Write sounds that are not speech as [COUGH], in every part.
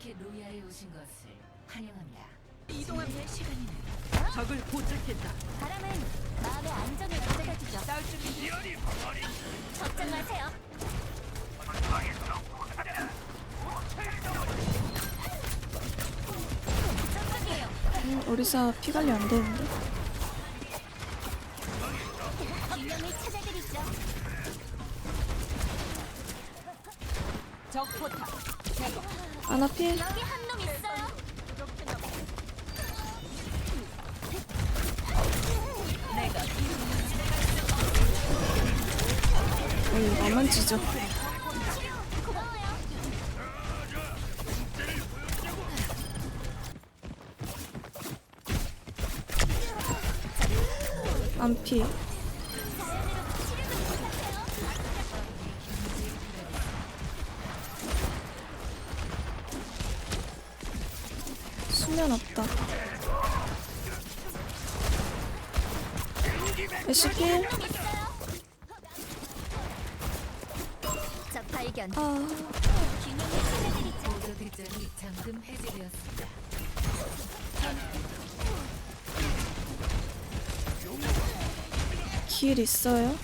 마켓 로얄에 오신 것을 환영합니다. 이동하는 시간이네. 적을 포착했다. 바람은 마음의 안정을 가져다주죠. 싸울 준비. 걱정 마세요. 음, 오리사 피 관리 안 되는데. 찾아드리죠. 적 포탑. 아나 있어요. 내가 어이 나만. 고마워요. 안 피. 수면 없다. 발견. 아. 길 있어요?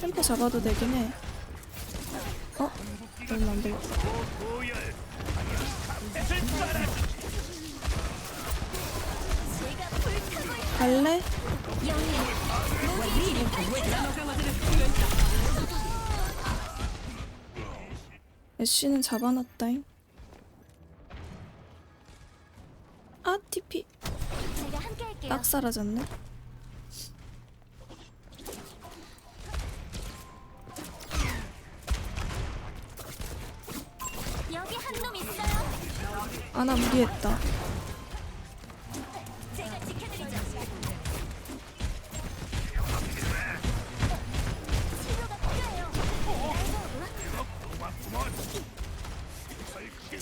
템포 잡아도 되긴 해. 어? 얼마 안 되겠다. 갈래? 애쉬는 잡아놨다잉. 아, TP. 딱 사라졌네. 아나 무리했다.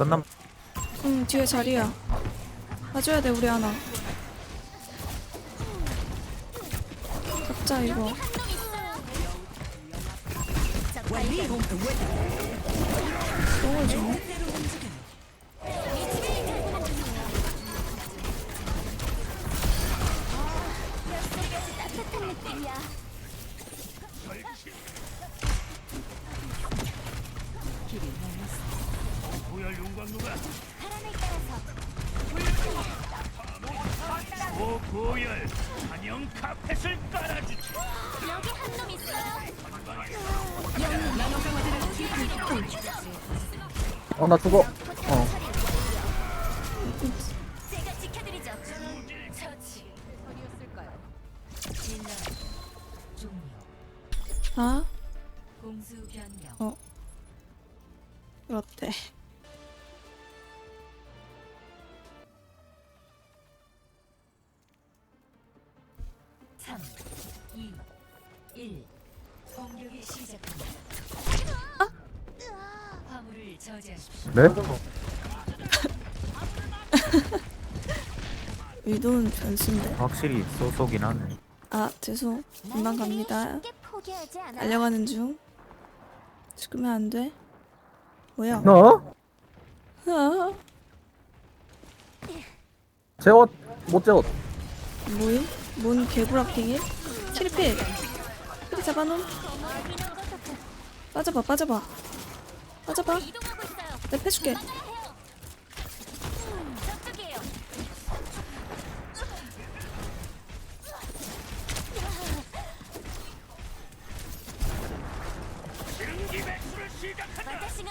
끝남 응, 뒤에 자리야. 봐줘야 돼, 우리 하나. 잡자, 이거. 뼛속까지 따뜻한 느낌이야. 나 죽어 어. 아? 어. 어때? 삼, 네? [LAUGHS] 의도는 변수인데. 확실히 쏘쏘긴 하네 아, 죄송. 금방 갑니다. 달려가는 중. 죽으면 안 돼. 뭐야? 어? 아, 제옷 못 제옷 뭐임? 뭔 개구라핑이? 칠필. 필 잡아놓음. 빠져봐, 빠져봐. 빠져봐. 이동하고 있어요. 내 패줄게.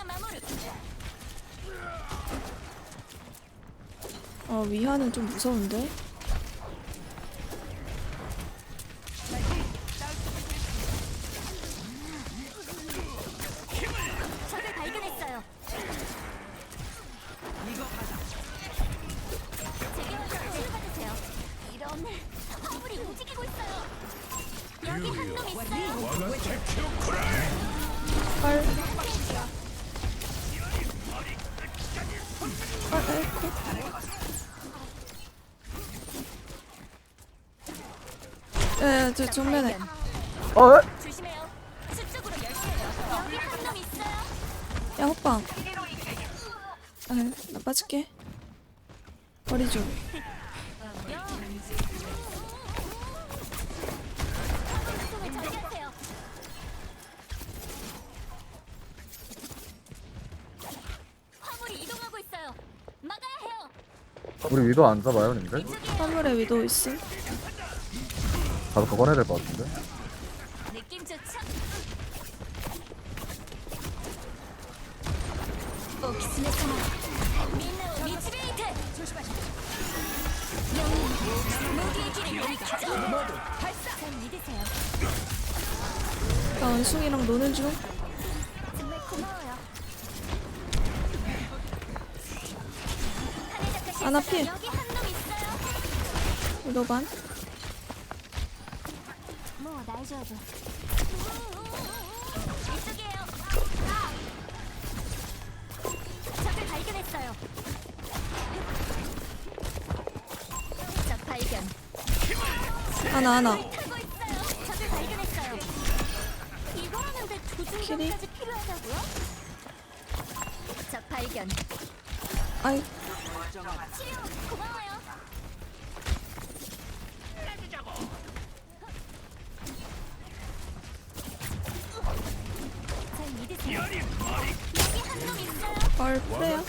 마무리. 어, 위하는 좀 무서운데? 저 정면에. 어? 에? 조심해요. 수쪽으로 열쇠요. 여기 한 놈 있어요. 야, 호빵. 아, 나 빠질게. 화물이 이동하고 있어요. 막아야 해요. 우리 위도 안 잡아요, 님들? 이쪽이에요. 화물에 위도 있음. 가서 그거 꺼내야 될 것 같은데? 느낌 좋죠? 원숭이랑 노는 중. 아나 필. 여기 반. 뭐 나이저브 이쪽이에요. 적을 발견했어요. 적 발견. 하나, 하나. 타고 있어요. 적을 발견했어요. 이걸 하는데 조준경까지 필요하다고요? 적 발견. 아이, 치료 고마워 바람을 따라서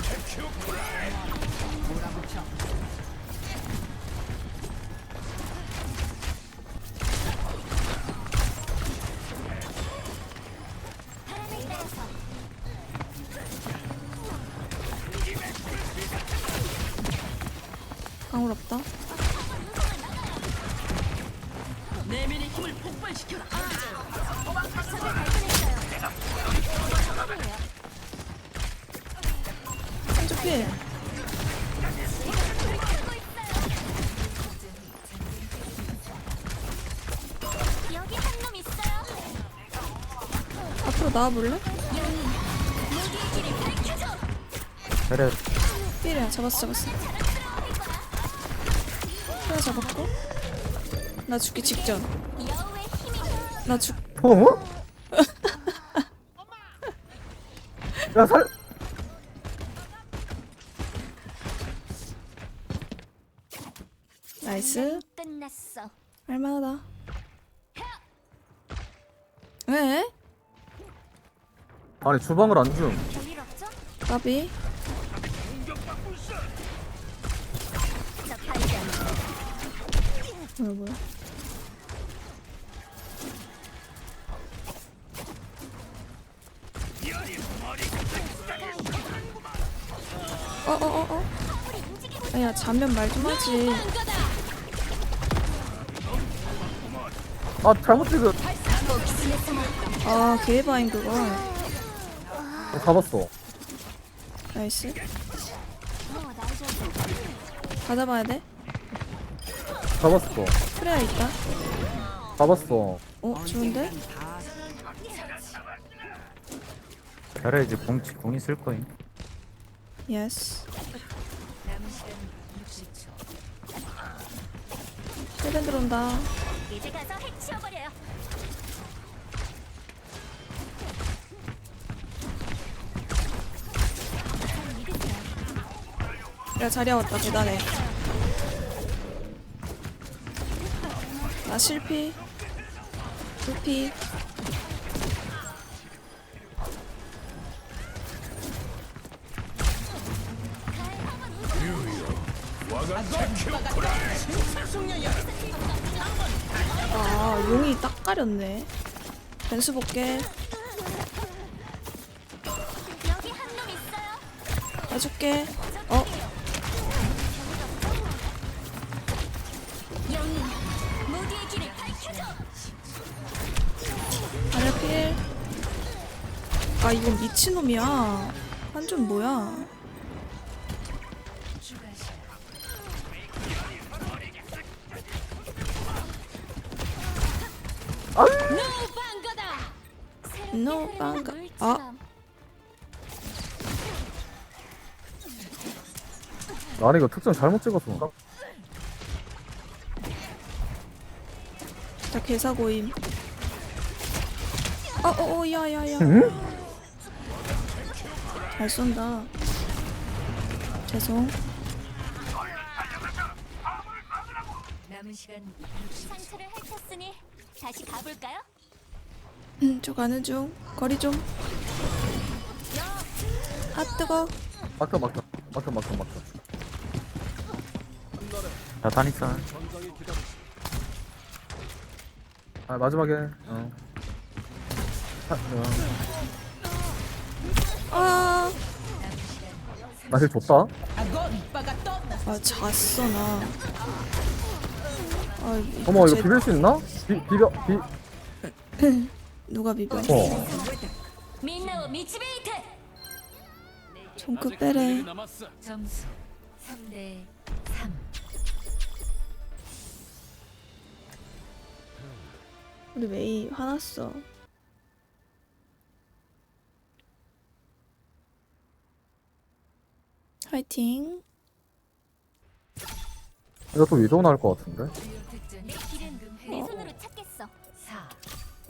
방울 없다. 내면의 힘을 폭발시켜라. 적 필. 여기 한 놈 있어요 앞으로 나와볼래? 모두의 길을 밝혀줘 그래, 필이야. 잡았어, 잡았어. 프레 잡았고. 나 죽기 직전. 여우의 힘이 나 죽, 어? [LAUGHS] 야, 살! 나이스. 끝났어 할만하다. 왜? 아니, 주방을 안 줌. 별일 없죠? 까비. 발견 뭐야, 뭐야. 어, 어, 어, 어. 화물이 움직이고 야, 자면 말 좀 하지. 아, 잘못 찍은. 아, 개바인 그거. 어, 잡았어. 나이스. 잡아야 돼. 잡았어. 프레야 있다. 잡았어. 어, 좋은데? 잘해, 이제 궁, 궁 있을 거임. 예스. 남은 시간 60초. 힐벤 들어온다. 이제 가서 핵 치워버려요 잘 믿으세요 야, 자리야 왔다. 계단에. 나 실피. 불피. 용이 딱 가렸네. 변수 볼게. 해줄게. 어, 아니야, 필. 아, 이건 미친놈이야. 한준 뭐야? 노 빵가. 아. 아니 이거 특정 잘못 찍었어 자 개사고임. 어어어 야야야. 응? 잘 쏜다. 죄송. 남은 시간 60초. 상처를 핥았으니 다시 가볼까요? 음, 저 가는 중. 거리 좀. 아 뜨거. 막혀 막혀 막혀 막혀 막혀 자 다니까 아 마지막에 어. 아, 어. 아. 나힐 줬다 아 잤어 나. 아, 어머 이거 제- 비빌 수 있나? 비, 비벼 비.. [LAUGHS] 누가 비벼? 어. 손끝 빼래. 점수 3대 3. 우리 메이 화났어. 화이팅. 이거 또 위도우 나올 것 같은데?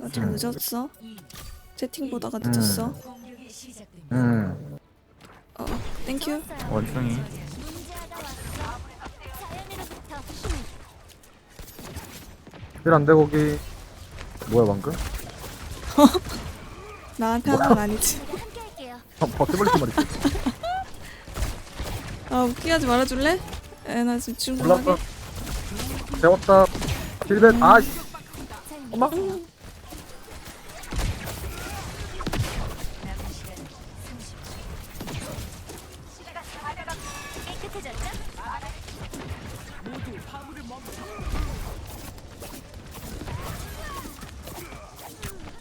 나좀 음. 늦었어. 2, 채팅 보다가 늦었어. 공격이 시작됩니다. 음 어, 땡큐. 원숭이 힘을. 힐안돼 거기 뭐야 방금? [LAUGHS] 나한테 하는 건 아니지. 아, 바퀴벌레 말이지 아 웃기게 하지 말아줄래? 에, 나 지금 올랐어 중간에 재웠다 힐벳 아씨 잘 엄마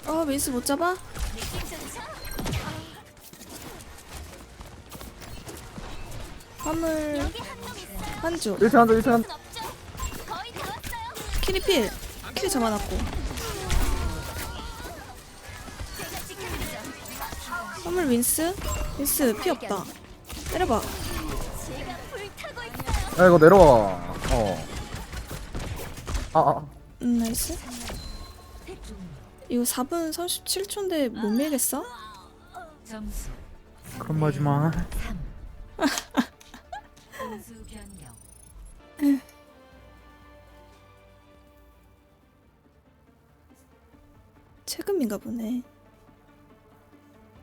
어 메이스 못 잡아? 화물 한. 한조 1층 한자 1층 한순 없죠? 거의 다 왔어요. 키리필 킬 잡아놨고. 화물 윈스 윈스 피 없다 때려봐. 야 이거 내려와 어 아아 음 나이스 이거 4분 37초인데 못 밀겠어? 점수 그럼 마지막 3. 공수 변경. 최근인가 보네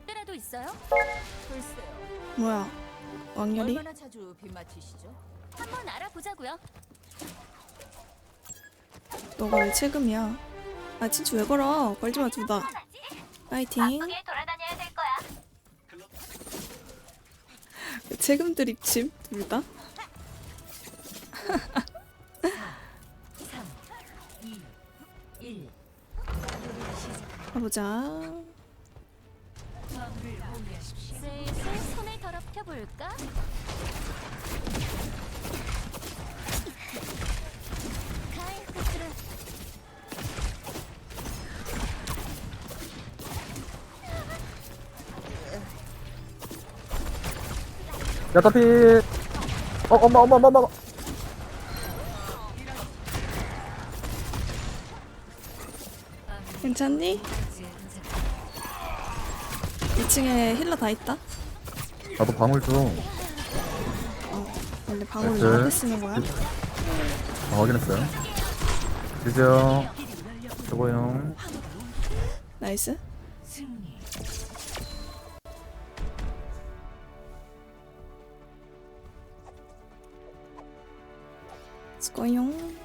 때라도 있어요? 글쎄요. 뭐야 왕열이? 얼마나 자주 빗 맞히시죠? 한번 알아보자고요. 너가 왜 최금이야 아 진짜 왜 걸어 걸지 마 둘 다 파이팅 바쁘게 돌아다녀야 될 거야. 최금 드립 침 둘다 3, 2, 1. 가보자. 슬슬 손을 더럽혀 볼까? 야타피 어 엄마 엄마 엄마 엄마 괜찮니? 이제 도착. 2층에 힐러 다 있다 나도 방울 좀 원래 방울을 나이스. 나한테 쓰는 거야? 아, 확인했어요 드세요 저거용 나이스 승리. 수고용